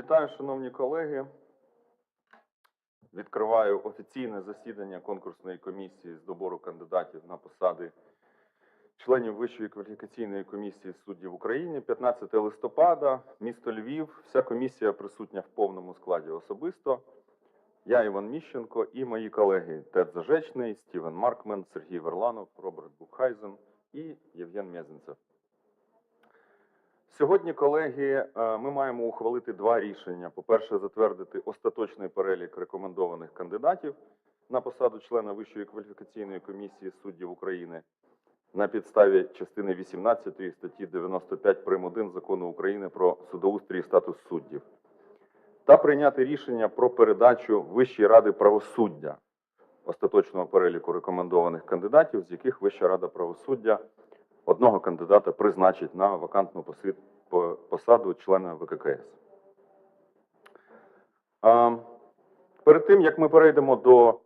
Вітаю, шановні колеги. Відкриваю офіційне засідання конкурсної комісії з добору кандидатів на посади членів Вищої кваліфікаційної комісії суддів України. 15 листопада, місто Львів. Вся комісія присутня в повному складі особисто. Я Іван Міщенко і мої колеги Тед Зажечний, Стівен Маркмен, Сергій Верланов, Роберт Бухайзен і Євген Мезенцев. Сьогодні, колеги, е, ми маємо ухвалити два рішення. По-перше, затвердити остаточний перелік рекомендованих кандидатів на посаду члена Вищої кваліфікаційної комісії суддів України на підставі частини 18 статті 95 прим. 1 Закону України про судоустрій і статус суддів. Та прийняти рішення про передачу Вищої ради правосуддя остаточного переліку рекомендованих кандидатів, з яких Вища рада правосуддя одного кандидата призначить на вакантну посаду члена ВККС. Перед тим як ми перейдемо до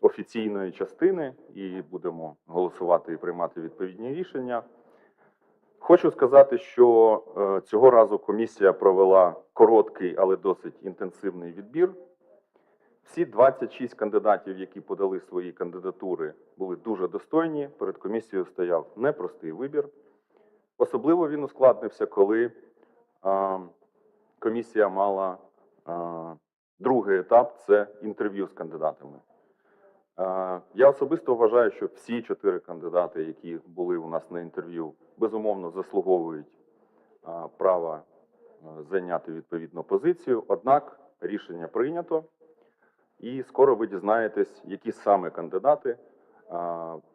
офіційної частини і будемо голосувати і приймати відповідні рішення, хочу сказати, що е, цього разу комісія провела короткий, але досить інтенсивний відбір. Всі 26 кандидатів, які подали свої кандидатури, були дуже достойні. Перед комісією стояв непростий вибір. Особливо він ускладнився, коли а, комісія мала а, другий етап це інтерв'ю з кандидатами. А, я особисто вважаю, що всі чотири кандидати, які були у нас на інтерв'ю, безумовно заслуговують а, права зайняти відповідну позицію. Однак рішення прийнято. І скоро ви дізнаєтесь, які саме кандидати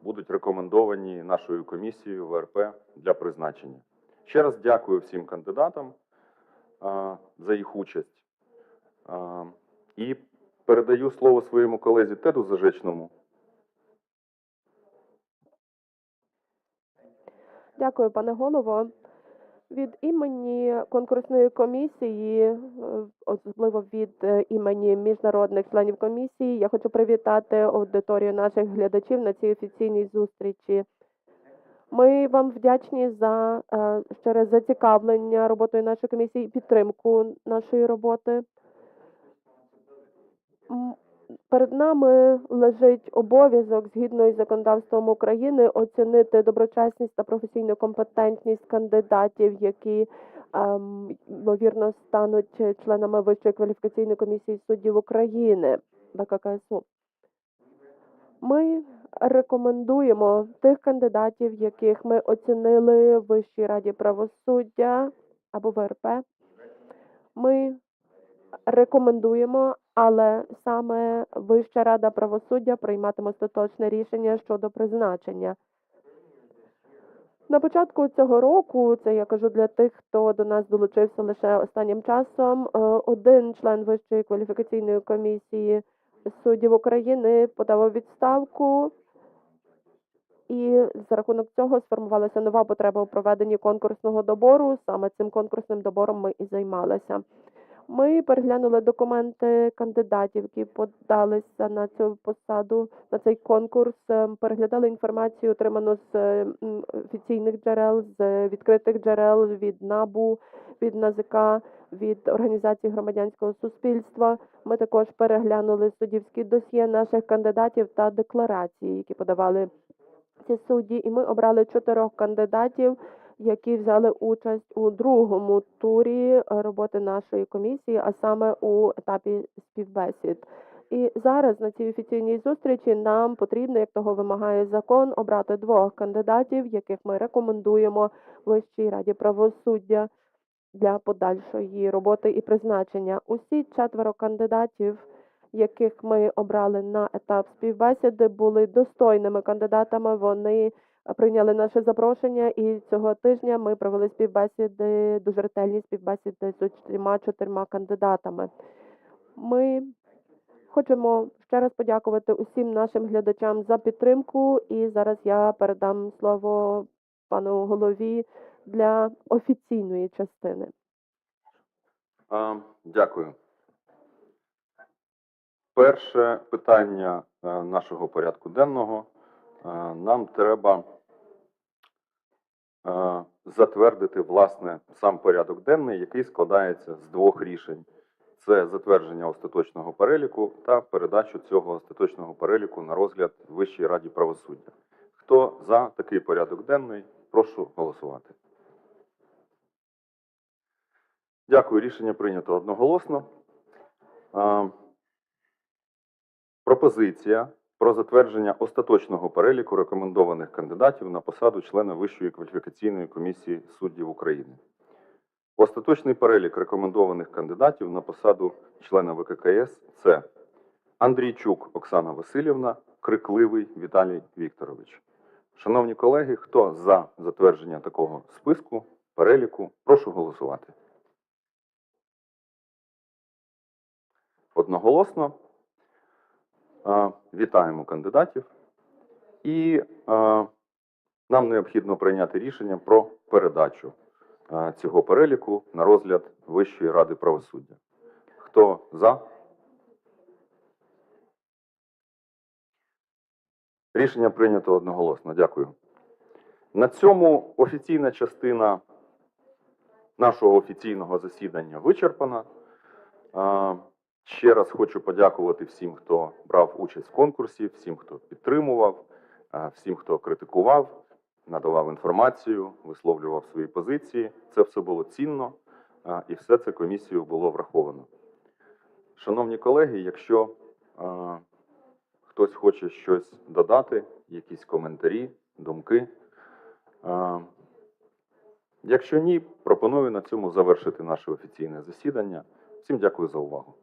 будуть рекомендовані нашою комісією ВРП для призначення. Ще раз дякую всім кандидатам за їх участь. І передаю слово своєму колезі Теду Зажечному. Дякую, пане голово. Від імені конкурсної комісії, е, особливо від е, імені міжнародних членів комісії, я хочу привітати аудиторію наших глядачів на цій офіційній зустрічі. Ми вам вдячні за щире зацікавлення роботою нашої комісії і підтримку нашої роботи. Перед нами лежить обов'язок згідно із законодавством України оцінити доброчесність та професійну компетентність кандидатів, які ем, ймовірно стануть членами Вищої кваліфікаційної комісії суддів України ВККСУ. Ми рекомендуємо тих кандидатів, яких ми оцінили в Вищій раді правосуддя або ВРП. Ми рекомендуємо, але саме Вища рада правосуддя прийматиме остаточне рішення щодо призначення. На початку цього року, це я кажу для тих, хто до нас долучився лише останнім часом, е, один член Вищої кваліфікаційної комісії суддів України подав відставку, і за рахунок цього сформувалася нова потреба у проведенні конкурсного добору. Саме цим конкурсним добором ми і займалися. Ми переглянули документи кандидатів, які подалися на цю посаду, на цей конкурс. е, Переглядали інформацію, отриману з офіційних джерел, з відкритих джерел від НАБУ, від НАЗК, від організацій громадянського суспільства. Ми також переглянули суддівські досьє наших кандидатів та декларації, які подавали ці судді. І ми обрали чотирьох кандидатів які взяли участь у другому турі роботи нашої комісії, а саме у етапі співбесід. І зараз на цій офіційній зустрічі нам потрібно, як того вимагає закон, обрати двох кандидатів, яких ми рекомендуємо Вищій раді правосуддя для подальшої роботи і призначення. Усі четверо кандидатів, яких ми обрали на етап співбесіди, були достойними кандидатами. Вони прийняли наше запрошення, і цього тижня ми провели співбесіди, дуже ретельні співбесіди з усіма чотирма кандидатами. Ми хочемо ще раз подякувати усім нашим глядачам за підтримку. І зараз я передам слово пану голові для офіційної частини. А, Дякую. Перше питання е, нашого порядку денного. Нам треба е, затвердити власне сам порядок денний, який складається з двох рішень: це затвердження остаточного переліку та передачу цього остаточного переліку на розгляд Вищій раді правосуддя. Хто за такий порядок денний, прошу голосувати. Дякую, рішення прийнято одноголосно. Е, Пропозиція про затвердження остаточного переліку рекомендованих кандидатів на посаду члена Вищої кваліфікаційної комісії суддів України. Остаточний перелік рекомендованих кандидатів на посаду члена ВККС це Андрійчук Оксана Васильівна, Крикливий Віталій Вікторович. Шановні колеги, хто за затвердження такого списку, переліку, прошу голосувати. Одноголосно. Вітаємо кандидатів. І нам необхідно прийняти рішення про передачу цього переліку на розгляд Вищої ради правосуддя. Хто за? Рішення прийнято одноголосно. Дякую. На цьому офіційна частина нашого офіційного засідання вичерпана. Ще раз хочу подякувати всім, хто брав участь в конкурсі, всім, хто підтримував, е, всім, хто критикував, надавав інформацію, висловлював свої позиції. Це все було цінно е, і все це комісією було враховано. Шановні колеги, якщо е, хтось хоче щось додати, якісь коментарі, думки. Якщо ні, пропоную на цьому завершити наше офіційне засідання. Всім дякую за увагу.